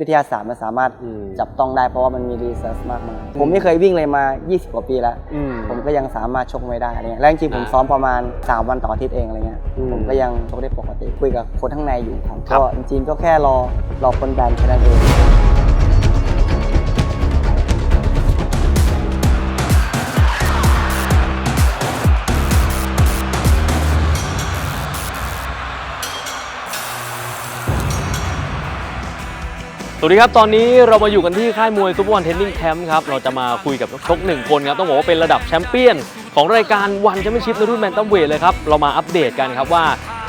วิทยาศาสตร์มันสามารถอืม จับต้องได้เพราะว่ามันมีรีเสิร์ชมากมายผมไม่เคยวิ่งเลยมา 20 กว่าปีแล้ว อืม ผมก็ยังสามารถชกมวยได้อะไรเงี้ยแล้วจริงๆผมอ่าซ้อมประมาณ 3 วันต่ออาทิตย์เองอะไรเงี้ยอืมผมก็ยังชกได้ปกติคุยกับคนข้างในอยู่ครับครับ ก็จริงๆก็แค่รอรอคนแบนแค่นั้นเอง สวัสดีครับ ตอนนี้เรามาอยู่กันที่ค่ายมวยซุปเปอร์วันเทนนิ่งแคมป์ครับ เราจะมาคุยกับนักชกหนึ่งคนครับ ต้องบอกว่าเป็นระดับแชมเปี้ยน ของรายการวันแชมเปี้ยนชิพในรุ่นแมนตัมเวทเลยครับ เรามาอัปเดตกันครับว่า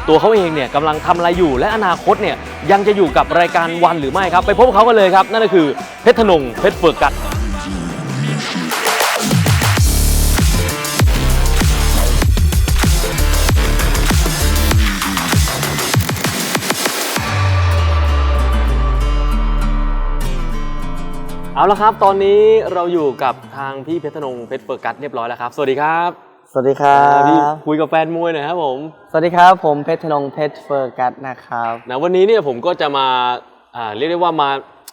ตัวเขาเองเนี่ยกำลังทำอะไรอยู่ และอนาคตเนี่ยยังจะอยู่กับรายการวันหรือไม่ครับ ไปพบเขากันเลยครับ นั่นก็คือเพชรธนงเพชรเฟิร์กัด เอาละครับ ตอนนี้เราอยู่กับทางพี่เพชรธนงเพชรเฟิร์กัสเรียบร้อยแล้วครับ สวัสดีครับสวัสดีครับพี่คุยกับแฟนมวยหน่อยครับผมสวัสดีครับ ผมเพชรธนงเพชรเฟอร์กัสนะครับ นะวันนี้เนี่ยผมก็จะมาอ่าเรียกได้ว่ามา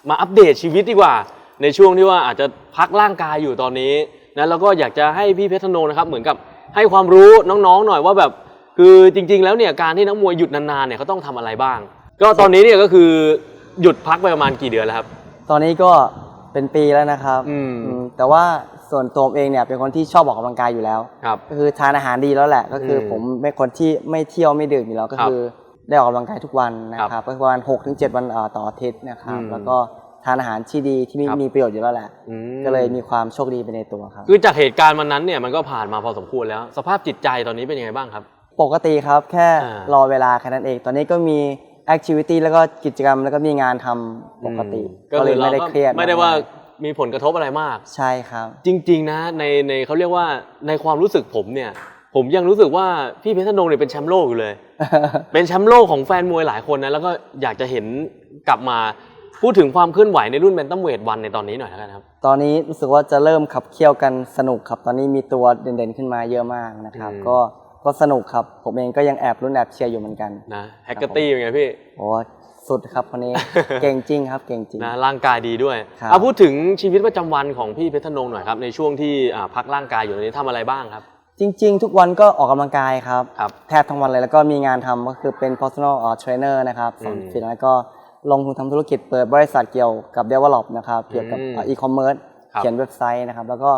มาอัปเดตชีวิตดีกว่า ในช่วงที่ว่าอาจจะพักร่างกายอยู่ตอนนี้นะแล้วก็อยากจะให้พี่เพชรธนงนะครับเหมือนกับให้ความรู้น้องๆหน่อยว่าแบบ คือจริง ๆ แล้วเนี่ยการที่นักมวยหยุดนานๆเนี่ยเขาต้องทำอะไรบ้าง ก็ตอนนี้เนี่ยก็คือหยุดพักไปประมาณกี่เดือนแล้วครับ ตอนนี้ก็ เป็นปีแล้วนะครับอืม อืมแต่ว่าส่วนตัวผมเองเนี่ยเป็นคนที่ชอบออกกำลังกายอยู่แล้ว ครับ ก็คือทานอาหารดีแล้วแหละ ก็คืออมผมเป็นคนที่ไม่เที่ยวไม่ดื่มอยู่แล้วก็ครับคือได้ออกกำลังกายทุกวันนะคครัรับบก็ประมาณหกถึงเจ็ดวันเอ่อต่ออาทิตย์นะครับอืมแล้วก็ทานอาหารที่ดีที่มีครับ มีประโยชน์อยู่แล้วแหละ อืมก็เลยมีความโชคดีไปในตัวครับ คือจากเหตุการณ์วันนั้นเนี่ยมันก็ผ่านมาพอสมควรแล้ว สภาพจิตใจตอนนี้เป็นยังไงบ้างครับ ปกติครับแค่อ่ารอเวลาแค่นั้นเอง ตอนนี้ก็มี แอคทิวิตี้แล้วก็กิจกรรมแล้วก็มีงานทำปกติก็ก็เลคืยอไม่เราได้ก็เครียดไม่ได้ว่ามีผลกระทบอะไรมาก ใช่ครับ จริง ๆ นะในในเขาเรียกว่าในความรู้สึกผมเนี่ย ผมยังรู้สึกว่าพี่เพชรธนงเนี่ยเป็นแชมป์โลกอยู่เลย เป็นแชมป์โลกของแฟนมวยหลายคนนะแล้วก็อยากจะเห็นกลับมาพูดถึงความเคลื่อนไหวในรุ่นแบนตัมเวทวันในตอนนี้หน่อยแล้วกันครับ ตอนนี้รู้สึกว่าจะเริ่มขับเคี่ยวกันสนุกครับ ตอนนี้มีตัวเด่นๆขึ้นมาเยอะมากนะครับ อืม ก็ ก็สนุกครับ ผมเองก็ยังแอบรุ่นแอบเชียร์อยู่เหมือนกันนะแฮกเกอร์ตี้เป็นไงพี่โอ้สุดครับคนนี้ เก่งจริงครับ เก่งจริงนะร่างกายดีด้วยครับเอาพูดถึงชีวิตประจำวันของพี่เพชรธนงหน่อยครับในช่วงที่อ่าพักร่างกายอยู่ตอนนี้ทำอะไรบ้างครับ จริง ๆ ทุกวันก็ออกกำลังกายครับครับแทบทั้งวันเลยแล้วก็มีงานทำก็คือเป็น personal เอ่อ trainer นะครับสอนอืมฟิตแล้วก็ลงทุนทำธุรกิจเปิดบริษัทเกี่ยวกับ develop นะครับเกี่ยวกับอืมเอ่อ e-commerce ครับเขียนเว็บไซต์นะครับ แล้วก็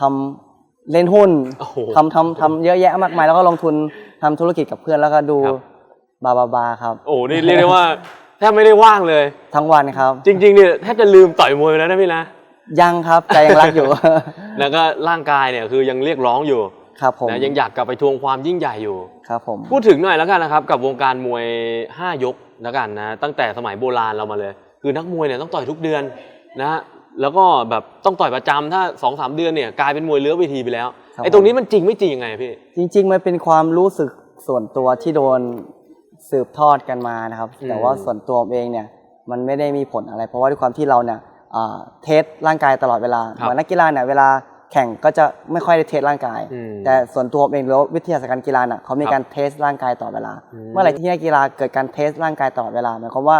ทำ เล่นหุ้นโอ้โหทำทำทำเยอะแยะมากมายแล้วก็ลงทุนทำธุรกิจกับเพื่อนแล้วก็ดูครับ บาบาบาครับโอ้นี่เรียกได้ว่าแทบไม่ได้ว่างเลย ทั้งวันครับ จริงๆเนี่ยแทบจะลืมต่อยมวยไปแล้วนะพี่นะ ยังครับใจยังรักอยู่ แล้วก็ร่างกายเนี่ยคือยังเรียกร้องอยู่ครับผมนะยังอยากกลับไปทวงความยิ่งใหญ่อยู่ ครับผม พูดถึงหน่อยแล้วกันนะครับ กับวงการมวย 5 ยกแล้วกันนะ ตั้งแต่สมัยโบราณเรามาเลย คือนักมวยเนี่ยต้องต่อยทุกเดือนนะฮะ แล้วก็แบบต้องต่อยประจำถ้า2อสเดือนเนี่ยกลายเป็นมวยเลื้อเวทีไปแล้วครับไอ้ตรงนี้มันจริงไม่จริงยังไงพี่จริง ๆ มันเป็นความรู้สึกส่วนตัวที่โดนสืบทอดกันมานะครับอืมแต่ว่าส่วนตัวผมเองเนี่ยมันไม่ได้มีผลอะไร เพราะว่าด้วยความที่เราเนี่ยอ่าเทสร่างกายตลอดเวลาครับเหมือนนักกีฬาเนี่ยเวลาแข่งก็จะไม่ค่อยได้เทสร่างกายอืมแต่ส่วนตัวผมเองแล้ววิทยาศาสตร์การกีฬาน่ะเขามีครับการเทสร่างกายตลอดเวลาอืมเมื่อไหร่ที่นักกีฬาเกิดการเทสร่างกายตลอดเวลาหมายความว่า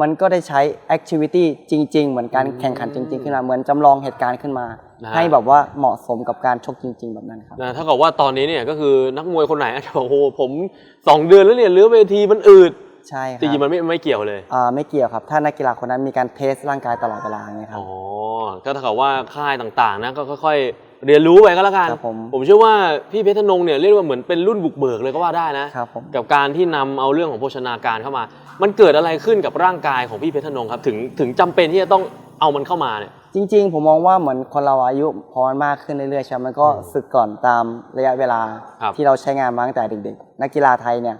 มันก็ได้ใช้แอคทิวิตี้จริง ๆ เหมือนการแข่งขันจริง ๆ ขึ้นมา เหมือนจำลองเหตุการณ์ขึ้นมา นะฮะ ให้แบบว่าเหมาะสมกับการชกจริง ๆ แบบนั้นครับ นะถ้ากับว่าตอนนี้เนี่ยก็คือนักมวยคนไหนอาจจะบอกโอ้โหผม2เดือนแล้วเนี่ยเลื้อเวทีมันอืดใช่คจริงๆรัมับนไม่ไม่เกี่ยวเลยอ่าไม่เกี่ยวครับ ถ้านักกีฬาคนนั้นมีการเทสร่างกายตลอดเวลาอย่างเงี้ยครัอ๋บ อก็เท่ากับว่าค่ายต่างๆนะก็ค่อยๆ เรียนรู้ไปก็แล้วกัน ครับผมผมเชื่อว่าพี่เพชรธนงเนี่ยเรียกว่าเหมือนเป็นรุ่นบุกเบิกเลยก็ว่าได้นะครับผม กับการที่นำเอาเรื่องของโภชนาการเข้ามา มันเกิดอะไรขึ้นกับร่างกายของพี่เพชรธนงครับ ถึงถึงจำเป็นที่จะต้องเอามันเข้ามาเนี่ย จริง ๆ ผมมองว่าเหมือนคนเราอายุพอมันมากขึ้นเรื่อยๆใช่ไหมมันก็อืมสึกก่อนตามระยะเวลาครับ ที่เราใช้งานมาตั้งแต่เด็กๆ นักกีฬาไทยเนี่ย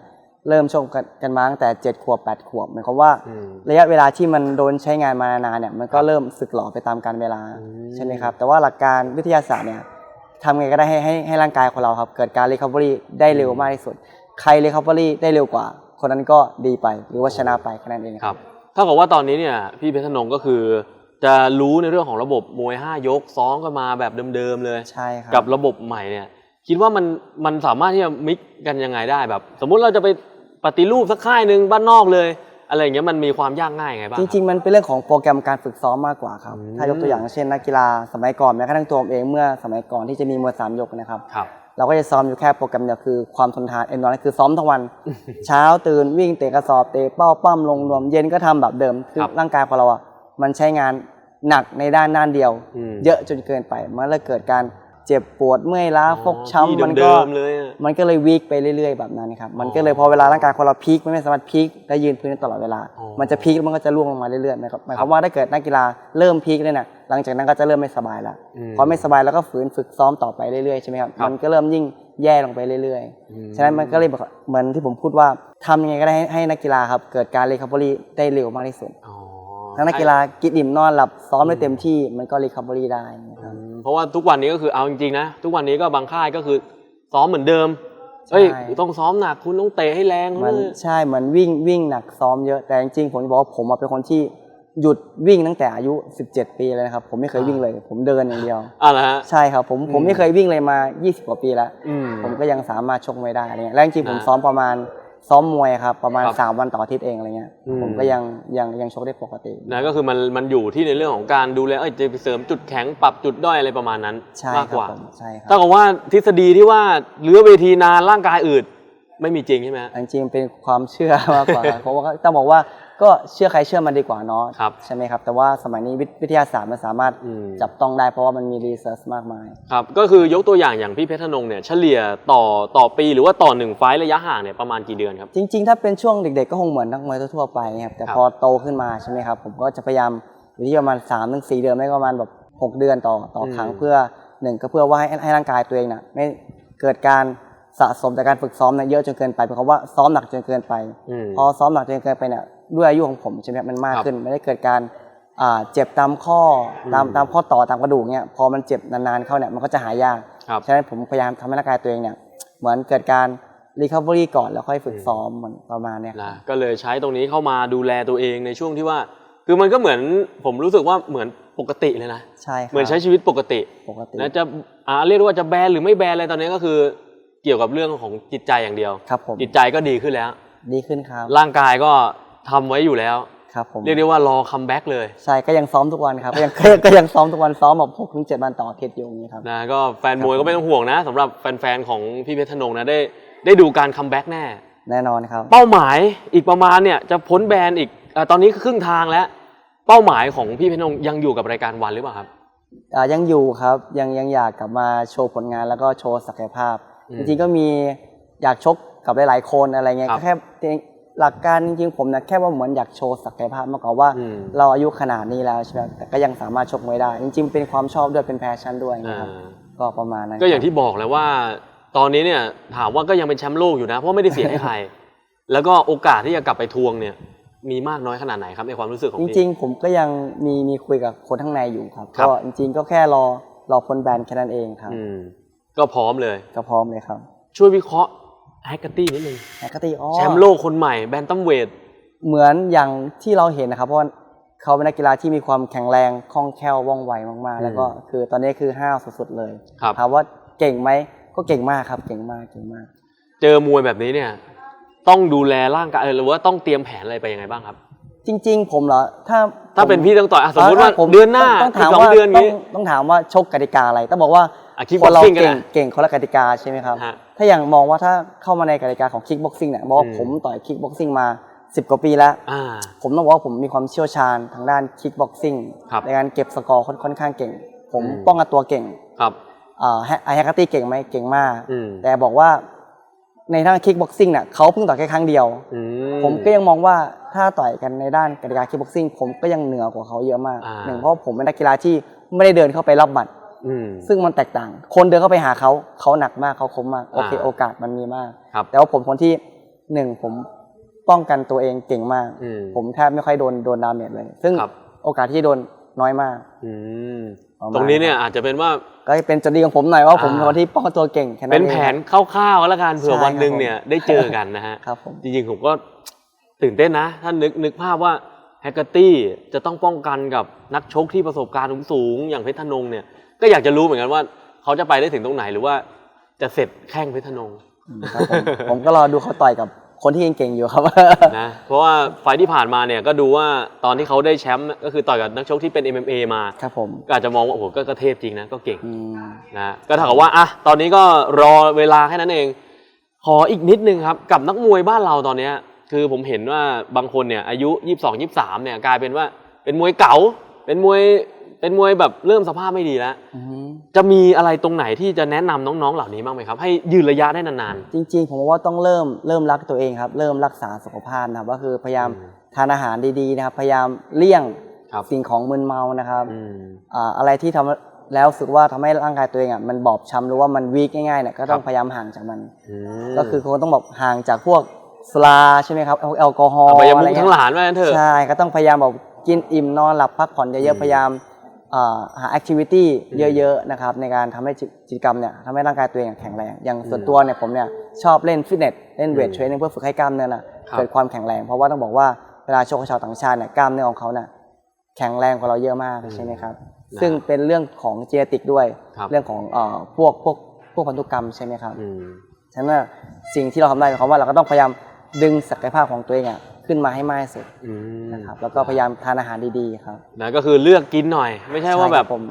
เริ่มชกกันกันมาตั้งแต่7ขวบ8ขวบหมายความว่า อืม ระยะเวลาที่มันโดนใช้งานมานานๆเนี่ยมันก็เริ่มสึกหลอไปตามการเวลาอืมใช่ไหมครับ แต่ว่าหลักการวิทยาศาสตร์เนี่ยทำไงก็ได้ให้ให้ให้ร่างกายของเราครับ เกิดการ recovery ได้เร็วมากที่สุด ใคร recovery ได้เร็วกว่า คนนั้นก็ดีไปหรือว่าชนะไปแค่นั้นเองครับเท่ากับว่าตอนนี้เนี่ยพี่เพชรธนงก็คือ จะรู้ในเรื่องของระบบมวย 5 ยกซ้อมกันมาแบบเดิมๆเลย ใช่ครับ กับระบบใหม่เนี่ย คิดว่ามันมันสามารถที่จะมิกกันยังไงได้แบบ สมมุติเราจะไป ปฏิรูปสักค่ายหนึ่งบ้านนอกเลย อะไรอย่างเงี้ยมันมีความยากง่ายไงบ้างจริงๆ มันเป็นเรื่องของโปรแกรมการฝึกซ้อมมากกว่าครับ อืม ถ้ายกตัวอย่างเช่นนักกีฬาสมัยก่อนแม้กระทั่งตัวผมเองเมื่อสมัยก่อนที่จะมีมวยสามยกนะครับ ครับ เราก็จะซ้อมอยู่แค่โปรแกรมเดียวคือความทนทานเอ็นนอนคือซ้อมทั้งวัน เช้าตื่นวิ่งเตะกระสอบเตะเป้าปั้มลงรวมเย็นก็ทำแบบเดิมคือครับร่างกายของเราอะมันใช้งานหนักในด้านด้านเดียว อืม เยอะจนเกินไปมันเลยเกิดการ เจ็บปวดเมื่อยล้าฟกที่ช้ำมันก็เดิมๆเลยอะมันก็เลยวีคไปเรื่อย ๆ แบบนั้นครับมันก็เลยอ๋อพอเวลาร่างกายของเราพีคมันไม่สามารถพีคได้ยืนพื้นได้ตลอดเวลาอ๋อมันจะพีคแล้วมันก็จะล่วงลงมาเรื่อยๆนะครับหมายความว่าถ้าเกิดนักกีฬาเริ่มพีคเลยเนี่ยหลังจากนั้นก็จะเริ่มไม่สบายแล้วอืมพอไม่สบายแล้วก็ฝืนฝึกซ้อมต่อไปเรื่อยๆใช่ไหมครับครับมันก็เริ่มยิ่งแย่ลงไปเรื่อยอืมๆฉะนั้นมันก็เลยแบบเหมือนที่ผมพูดว่าทำยังไงก็ได้ให้ให้นักกีฬาครับเกิดการรีคาบอรีได้เร็วมากที่สุด อ๋อถ้านักกีฬากินอิ่มนอนหลับซ้อมได้เต็มที่มันก็รีคาบอรีได้นะครับอืมเพราะว่าทุกวันนี้ก็คือเอาจริงๆนะ ทุกวันนี้ก็บางค่ายก็คือซ้อมเหมือนเดิมเฮ้ยใช่ต้องซ้อมหนักคุณต้องเตะให้แรงมันเลยใช่เหมือนวิ่งวิ่งหนักซ้อมเยอะแต่จริงๆผมจะบอกว่าผมอะเป็นคนที่หยุดวิ่งตั้งแต่อายุ 17 ปีเลยนะครับผมไม่เคยวิ่งเลย ผมเดินอย่างเดียวอะนะฮะใช่ครับผมผมอืมไม่เคยวิ่งเลยมา 20 กว่าปีแล้วอืมผมก็ยังสามารถชกมวยได้อะไรเงี้ยแล้วจริงๆผมนะซ้อมประมาณ ซ้อมมวยครับ ประมาณ ครับสามวันต่ออาทิตย์เองอะไรเงี้ยอืม ผมก็ยังยังยังชกได้ปกติ นะก็คือมันมันอยู่ที่ในเรื่องของการดูแลเอ้ยจะไปเสริมจุดแข็งปรับจุดด้อยอะไรประมาณนั้นใช่มากคกรับว่าผมใช่ครับถ้ากับว่าทฤษฎีที่ว่าเลื้อเวทีนานร่างกายอืดไม่มีจริงใช่ไหมฮะ จริงๆเป็นความเชื่อมากกว่าครับเพราะว่าต้องบอกว่า ก็เชื่อใครเชื่อมันดีกว่าเนาะครับใช่ไหมครับ แต่ว่าสมัยนี้วิวิทยาศาสตร์มันสามารถอืมจับต้องได้เพราะว่ามันมีรีเสิร์ชมากมายครับก็คือยกตัวอย่างอย่างพี่เพชรธนงเนี่ยเฉลี่ยต่อต่อปีหรือว่าต่อหนึ่งไฟล์ระยะห่างเนี่ยประมาณกี่เดือนครับ จริง ๆ ถ้าเป็นช่วงเด็ก ๆ ก็คงเหมือนนักมวยทั่วๆไปครับแต่ครับพอโตขึ้นมาใช่ไหมครับ ผมก็จะพยายามอยู่ที่ประมาณ3าถึงสเดือนไม่ก็ประมาณแบบ6เดือนต่อต่อครั้งอืมเพื่อหนึ่งก็เพื่อว่าให้ให้ร่างกายตัวเองน่ะไม่เกิดการสะสมจากการฝึกซ้อมเนี่ยเยอะจนเกินไปเป็นเพราะว่าซ้อมหนักจนเกินไปอืมพอซ้อมหนักจนเกินไปเนี่ย ด้วยอายุของผมใช่ไหมครับมันมากครับขึ้นไม่ได้เกิดการอ่าเจ็บตามข้ออมตามตามข้อต่อตามกระดูกเนี่ยพอมันเจ็บนานๆเข้าเนี่ยมันก็จะหายากครับฉะนั้นผมพยายามทำให้ร่างกายตัวเองเนี่ยเหมือนเกิดการรีคา v อรี่ก่อนแล้วค่อยฝึกซ้อมเหมือนประมาณเนี้ยครับนะก็เลยใช้ตรงนี้เข้ามาดูแลตัวเองในช่วงที่ว่า คือมันก็เหมือนผมรู้สึกว่าเหมือนปกติเลยนะใช่ครับเหมือนใช้ชีวิตปกติปกตินะจะอ่าเรียกได้ว่าจะแบนหรือไม่แบนอะไรตอนนี้ก็คือ เกี่ยวกับเรื่องของจิตใจอย่างเดียวครับผมจิตใจก็ดีขึ้นแล้ว ดีขึ้นครับ ร่างกายก็ ทำไว้อยู่แล้ว ครับผมเรียกได้ว่ารอคัมแบ็กเลยใช่ก็ยังซ้อมทุกวันครับก็ยัง ก็ยังซ้อมทุกวันซ้อมแบบหกถึงเจ็ดวันต่ออาทิตย์อยู่อย่างนี้ครับ นะก็แฟนมวยก็ไม่ต้องห่วงนะสำหรับแฟนๆของพี่เพชรธนงนะได้ได้ดูการคัมแบ็กแน่ แน่นอนครับ เป้าหมายอีกประมาณเนี่ยจะพ้นแบนอีกอาตอนนี้ครึ่งทางแล้ว เป้าหมายของพี่เพชรธนงยังอยู่กับรายการวันหรือเปล่าครับ อ่ายังอยู่ครับยังยังอยากกลับมาโชว์ผลงานแล้วก็โชว์ศักยภาพ อืมจริงๆก็มีอยากชกกับหลายๆคนอะไรเงี้ยครับ ก็แค่ หลักการจริงๆผมนะแค่ว่าเหมือนอยากโชว์ศักยภาพมากกว่าว่า อืม เราอายุขนาดนี้แล้วใช่ไหมแต่ก็ยังสามารถชกมวยได้ จริงๆเป็นความชอบด้วยเป็นแพชชั่นด้วยนะครับอ่าก็ประมาณนั้นก็อย่างครับที่บอกแล้วว่า ตอนนี้เนี่ยถามว่าก็ยังเป็นแชมป์โลกอยู่นะ เพราะไม่ได้เสียให้ใคร แล้วก็โอกาสที่จะกลับไปทวงเนี่ยมีมากน้อยขนาดไหนครับในความรู้สึกของจพี่ ริง ๆ ผมก็ยังมีมีคุยกับคนข้างในอยู่ครับครับ ก็จริงๆก็แค่รอรอพ้นแบนแค่นั้นเองครับอืมก็พร้อมเลย ก็พร้อมเลยครับ ช่วยวิเคราะห์ แฮกเกอร์ตี้นิดนึงแฮกเกอร์ตี้อ๋อแชมป์โลกคนใหม่แบนตัมเวทเหมือนอย่างที่เราเห็นนะครับ เพราะว่าเขาเป็นนักกีฬาที่มีความแข็งแรงคล่องแคล่วว่องไวมากอืมๆแล้วก็คือตอนนี้คือห้าวสุดๆเลยครับถามว่าเก่งไหมก็เก่งมากครับ เก่งมากเก่งมาก เจอมวยแบบนี้เนี่ย ต้องดูแลร่างกายเออหรือว่าต้องเตรียมแผนอะไรไปยังไงบ้างครับ จริง ๆ ผมเหรอถ้าถ้าผมเป็นพี่ต้องต่อยอะสมมติว่าผเดือนหน้าต้องอีถากมสองว่าเดือนต้อนี้งต้องถามว่าชกกติกาอะไรต้องบอกว่า อะ kick คนเรา boxing ก็เก่ได้งเก่งคนละกติกาใช่ไหมครับ ฮะถ้าอย่างมองว่าถ้าเข้ามาในกติกาของคิกบ็อกซิ่งเนี่ยบอกว่าอืม ผมต่อยคิกบ็อกซิ่งมา 10 กว่าปีแล้ว อ่า ผมต้องบอกว่าผมมีความเชี่ยวชาญทางด้านคิกบ็อกซิ่งครับในการเก็บสกอร์ค่อนค่อนข้างเก่ง ผมอืม ป้องกันตัวเก่งครับ อ่าไอแฮกตี้เก่งไหมเก่งมาก อืมแต่บอกว่าในทางคิกบ็อกซิ่งเนี่ยเขาเพิ่งต่อยแค่ครั้งเดียว อืผมก็ยังมองว่าถ้าต่อยกันในด้านกติกาคิกบ็อกซิ่งผมก็ยังเหนือกว่าเขาเยอะมากอ่าหนึ่งเพราะผมเป็นนักกีฬาที่ไม่ได้เดินเข้าไปรับหมัดอืม ซึ่งมันแตกต่าง คนเดินเข้าไปหาเขาเขาหนักมากเขาคมมากโอเคอ่าโอกาสมันมีมากครับแต่ว่าผมคนที่หนึ่งผมป้องกันตัวเองเก่งมากอืมผมแทบไม่ค่อยโดนโดนดาเมจเลย ซึ่งครับโอกาสที่โดนน้อยมากอืมประมาณตรงนี้เนี่ยอาจจะเป็นว่าก็เป็นจุดดีของผมหน่อยว่าผมอ่าเป็นคนที่ป้องกันตัวเก่งแค่นั้นเป็นองแผนคร่าวๆแล้วกันเผื่อใช่วันหนึ่งครับผมเนี่ยได้เจอกันนะฮะครับผมจริงๆผมก็ตื่นเต้นนะถ้านึกนึกภาพว่าแฮกเกอร์ตี้จะต้องป้องกันกับนักชกที่ประสบการณ์สูงๆอย่างเพชรธนงเนี่ย ก็อยากจะรู้เหมือนกันว่า เขาจะไปได้ถึงตรงไหนหรือว่าจะเสร็จแข้งเพชรธนงอืมครับผม ผมก็รอดูเขาต่อยกับคนที่เก่งๆอยู่ครับ นะเพราะว่าไฟล์ที่ผ่านมาเนี่ยก็ดูว่าตอนที่เขาได้แชมป์ก็คือต่อยกับนักชกที่เป็น MMA มา ครับผมก็อาจจะมองว่าโอ้โหก็ก็เทพจริงนะก็เก่ง อืมนะก็เท่ากับว่าอะตอนนี้ก็รอเวลาแค่นั้นเอง ขออีกนิดนึงครับ กับนักมวยบ้านเราตอนเนี้ยคือผมเห็นว่าบางคนเนี่ยอายุ 22 23เนี่ยกลายเป็นว่าเป็นมวยเก๋าเป็นมวย เป็นมวยแบบเริ่มสภาพไม่ดีแล้ว อืมจะมีอะไรตรงไหนที่จะแนะนำน้องๆเหล่านี้บ้างไหมครับ ให้ยืนระยะได้นาน จริงๆ ผมว่าต้องเริ่มเริ่มรักตัวเองครับ เริ่มรักษาสุขภาพนะครับก็คือพยายามอืมทานอาหารดีๆนะครับ พยายามเลี่ยงครับสิ่งของมึนเมานะครับๆอืม อ่าอะไรที่ทำแล้วรู้สึกว่าทำให้ร่างกายตัวเองอะมันบอบช้ำหรือว่ามันวีกง่ายๆเนี่ยก็ต้อครังบพยายามห่างจากมันมก็คือคงต้องบอกห่างจากพวกสุราใช่ไหมครับแอลแอลกอฮอล์อบายอะมุไรขทั้งเงี้หยลานว่างั้นเถอะ ใช่ก็ต้องพยายามแบบกินอิ่มนอนหลับพักผ่อนเยอะๆพยายามอ่า หาแอคทิวิตี้เยอะๆนะครับในการทำให้กิจกรรมเนี่ยทำให้ร่างกายตัวเองแข็งแรงอย่างส่วนตัวเนี่ยผมเนี่ยชอบเล่นฟิตเนสเล่นเวทเทรนนิ่งเพื่อฝึกให้กล้ามเนื้อน่ะครับเกิดความแข็งแรง เพราะว่าต้องบอกว่าเวลาชกกับชาวต่างชาติเนี่ยกล้ามเนื้อของเขาเนี่ยแข็งแรงกว่าเราเยอะมากใช่ไหมครับซึ่งเป็นเรื่องของเจเนติกด้วยครับเรื่องของเอ่อพวกพวกพวกพันธุกรรมใช่ไหมครับอืมฉะนั้นน่ะสิ่งที่เราทำได้หมายความว่าเราก็ต้องพยายามดึงศักยภาพของตัวเองอะ ขึ้นมาให้มากที่สุดอืมนะครับแล้วก็พยายามทานอาหารดีๆครับนะก็คือเลือกกินหน่อย ไม่ใช่ว่าแบบใช่ครับผม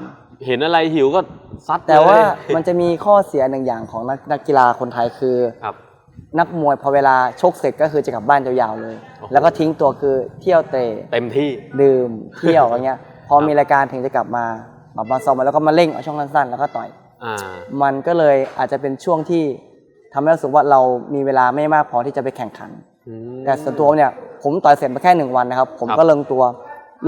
เห็นอะไรหิวก็ซัดแต่ว่าเลยมันจะมีข้อเสียหนึ่งอย่างของนักนักกีฬาคนไทยคือ ครับ นักมวยพอเวลาชกเสร็จก็คือจะกลับบ้านยาวๆเลย โอ้โห แล้วก็ทิ้งตัวคือเที่ยวเตะเต็มที่ ดื่ม เที่ยวอย่างเงี้ย พอครับมีรายการถึงจะกลับมาแบบมาซ้อมแล้วก็มาเร่งเอาช่วงสั้นๆแล้วก็ต่อย อ่า มันก็เลยอาจจะเป็นช่วงที่ทำให้เรารู้สึกว่าเรามีเวลาไม่มากพอที่จะไปแข่งขันอืม แต่ส่วนตัวเนี่ยผมต่อยเสร็จมาแค่หนึ่งวันนะครับ ผมครับก็ลงตัว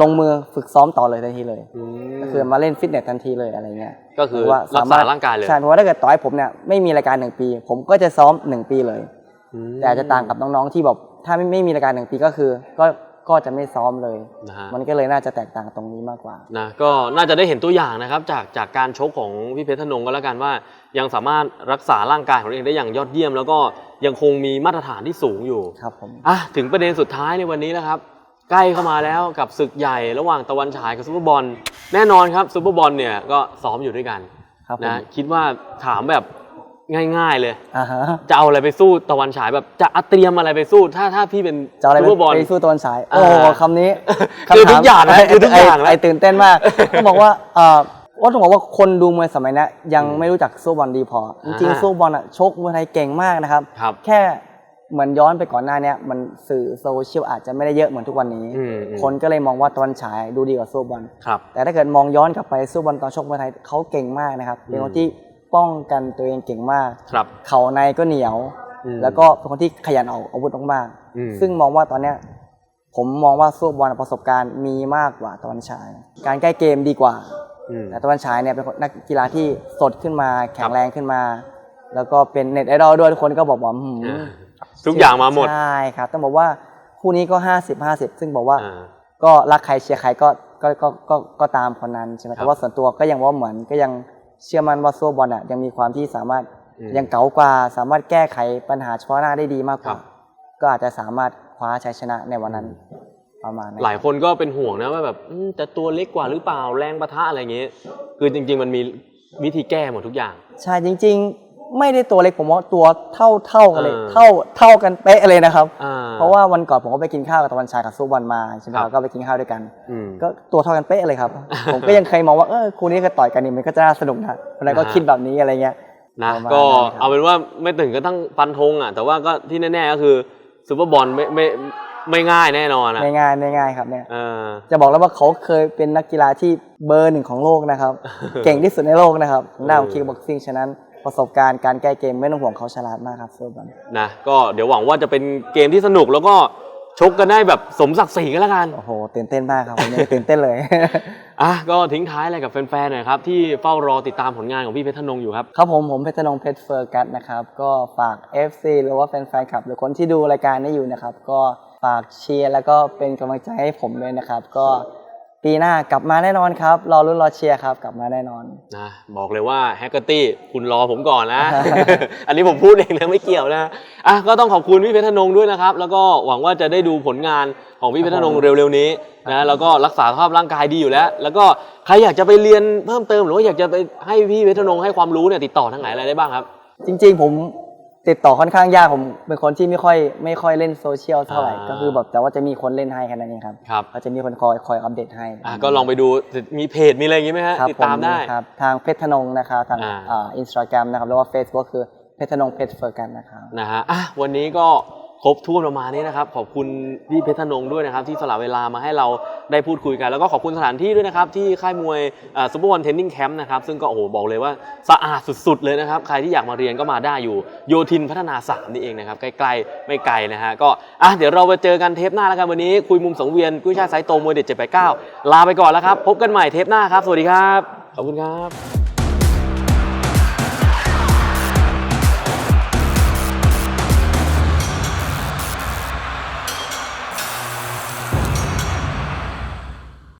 ลงมือฝึกซ้อมต่อเลยทันทีเลยอืมก็คือมาเล่นฟิตเนสทันทีเลยอะไรเงี้ยก็คือเพะว่รักษาร่างกายเลยใช่เพราะว่าถ้าเกิดต่อยผมเนี่ยไม่มีรายการหนึ่งปี ผมก็จะซ้อมหนึ่งปีเลยอืมแต่อาจจะต่างกับน้องๆที่แบบถ้าไม่ไม่มีรายการหนึ่งปีก็คือ ก็ ก็จะไม่ซ้อมเลย นะฮะมันก็เลยน่าจะแตกต่างตรงนี้มากกว่า นะก็น่าจะได้เห็นตัวอย่างนะครับ จากจากการชกของพี่เพชรธนงก็แล้วกันว่า ยังสามารถรักษาร่างกายของตัวเองได้อย่างยอดเยี่ยม แล้วก็ยังคงมีมาตรฐานที่สูงอยู่ ครับผม อะถึงประเด็นสุดท้ายในวันนี้แล้วครับ ใกล้เข้ามาแล้วกับศึกใหญ่ระหว่างตะวันฉายกับซูเปอร์บอลแน่นอนครับซูเปอร์บอลเนี่ยก็ซ้อมอยู่ด้วยกันครับผม นะคิดว่าถามแบบ ง่ายๆเลยอ่าฮะจะเอาอะไรไปสู้ตะวันฉายแบบจะเตรียมอะไรไปสู้ ถ้าถ้าพี่เป็นจะเอาอะไรซูเปอร์บอล ไปสู้ตะวันฉายอ่าโอ้โหคำนี้คือทุกอย่างนะไคือทุกอย่างนะไไตื่นเต้นมากต้องบอกว่าเอ่อว่าต้องบอกว่าคนดูมวยสมัยนี้ยังไม่รู้จักสู้บอลดีพอ จริงอ่าๆสู้บอลอะชกมวยไทยเก่งมากนะครับ ครับ แค่เหมือนย้อนไปก่อนหน้าเนี้ยมันสื่อโซเชียลอาจจะไม่ได้เยอะเหมือนทุกวันนี้ อืมอืม คนก็เลยมองว่าตะวันฉายดูดีกว่าสู้บอล ครับ แต่ถ้าเกิดมองย้อนกลับไปสู้บอลตอนชกมวยไทยเขาเก่งมากนะครับ เป็นคนที่ ป้องกันตัวเองเก่งมาก ครับเข่าในก็เหนียว อืม แล้วก็เป็นคนที่ขยันออกอาวุธมากอืม ๆซึ่งมองว่าตอนเนี้ยผมมองว่าสู้บอลประสบการณ์มีมากกว่าตะวันฉาย การแก้เกมดีกว่า อืม แต่ตะวันฉายเนี่ยเป็นคนนักกีฬาที่สดขึ้นมาแข็งแรงขึ้นมา แล้วก็เป็นเน็ตไอดอลด้วยทุกคนก็บอกว่าหืมอ่า ทุกอย่างมาหมดใช่ครับต้องบอกว่าคู่นี้ก็50 50 ซึ่งบอกว่า อ่า ก็รักใครเชียร์ใครก็ก็ก็ก็ก็ตามคนนั้นใช่ไหมครับแต่ว่าส่วนตัวก็ยังว่าเหมือนก็ยัง เชื่อมั่นว่าสู้บอลอะยังมีความที่สามารถอืมยังเก๋ากว่า สามารถแก้ไขปัญหาเฉพาะหน้าได้ดีมากกครัว่าบก็อาจจะสามารถคว้าชัยชนะในวันนั้นประมาณนั้นหลายคนก็เป็นห่วงนะว่าแบบอืมจะตัวเล็กกว่าหรือเปล่าแรงปะทะอะไรเงี้ยคือจริง ๆ มันมีวิธีแก้หมดทุกอย่าง ใช่จริง ๆ ไม่ได้ตัวเล็กผมว่าตัวเท่าเท่ากันเลยเออเท่าเท่ากันเป๊ะเลยนะครับ อ่เพราะว่าวันก่อนผมก็ไปกินข้าวกับตะวันชายกับสู้บอลมาใช่ไหมครับเราก็ไปกินข้าวด้วยกัน อืม ก็ตัวเท่ากันเป๊ะเลยครับ ผมก็ยังเคยมองว่าเออคู่นี้ก็ต่อยกันนี่มันก็จะน่าสนุกนะวันนั้นก็นะฮะคิดแบบนี้อะไรเงี้ย นะประมาณก็นั้นครับเอาเป็นว่าไม่ถึงก็ต้องฟันธงอะ แต่ว่าก็ที่แน่ๆก็คือซูเปอร์บอลไม่ไม่ไม่ง่ายแน่นอนอะไม่ง่ายไม่ง่ายครับเนี่ย เออ จะบอกแล้วว่าเขาเคยเป็นนักกีฬาที่เบอร์หนึ่งของโลกนะครับ เก่งที่สุดในโลกนะครับหน้าของคิกบ็อกซิ่งฉะนั้น ประสบการณ์การแก้เกมไม่ต้องห่วงเขาฉลาดมากครับสู้บอลนะก็เดี๋ยวหวังว่าจะเป็นเกมที่สนุกแล้วก็ชกกันได้แบบสมศักดิ์ศรีกันแล้วกันโอ้โหตื่นเต้นมากครับผมยังตื่นเต้นเลย อะก็ทิ้งท้ายอะไรกับแฟนๆหน่อยครับที่เฝ้ารอติดตามผลงานของพี่เพชรธนงอยู่ครับครับผมผมเพชรนงค์เพชรเฟอร์กัสนะครับก็ฝาก FC หรือว่าแฟนๆคลับหรือคนที่ดูรายการนี้อยู่นะครับก็ฝากเชียร์แล้วก็เป็นกำลังใจให้ผมด้วยนะครับ ก็ ปีหน้ากลับมาแน่นอนครับรอรุ้นรอเชียร์ครับ กลับมาแน่นอน นะบอกเลยว่าแฮกเกอร์ตี้คุณรอผมก่อนนะ อันนี้ผมพูดเองนะไม่เกี่ยวนะอะก็ต้องขอบคุณพี่เพชรธนงด้วยนะครับ แล้วก็หวังว่าจะได้ดูผลงานของพี่เพชรธนงเร็วๆนี้นะแล้วก็รักษาสภาพร่างกายดีอยู่แล้ว แล้วก็ใครอยากจะไปเรียนเพิ่มเติมหรือว่าอยากจะไปให้พี่เพชรธนงให้ความรู้เนี่ยติดต่อทางไหนอะไรได้บ้างครับ จริงๆ ผม ติดต่อค่อนข้างยากผมเป็นคนที่ไม่ค่อยไม่ค่อยเล่นโซเชียลเท่าไหร่อ่า ก็คือแบบแต่ว่าจะมีคนเล่นให้แค่นั้นเองครับครับก็จะมีคนคอยคอยอัปเดตให้อะก็ลองไปดูมีเพจมีอะไรอย่างงี้ไหมฮะครับติดตามได้ ครับทางเพชรธนงนะครับทางอ่าอ่าอินสตาแกรมนะครับแล้วก็ Facebook คือเพชรธนงเพชรเฟอร์กันนะครับ นะฮะอะวันนี้ก็ ครบถ้วนประมาณนี้นะครับ ขอบคุณพี่เพชรธนงด้วยนะครับ ที่สละเวลามาให้เราได้พูดคุยกัน แล้วก็ขอบคุณสถานที่ด้วยนะครับ ที่ค่ายมวยซูเปอร์วันเทนนิ่งแคมป์นะครับ ซึ่งก็โอ้โหบอกเลยว่าสะอาดสุด ๆ เลยนะครับ ใครที่อยากมาเรียนก็มาได้อยู่โยธินพัฒนาสามนี่เองนะครับ ใกล้ๆ ไม่ไกลนะฮะก็อะเดี๋ยวเราไปเจอกันเทปหน้าแล้วกันวันนี้ คุยมุมสังเวียนกุ้ยช่ายไซส์โตมวยเด็ด789ลาไปก่อนแล้วครับพบกันใหม่เทปหน้าครับสวัสดีครับขอบคุณครับ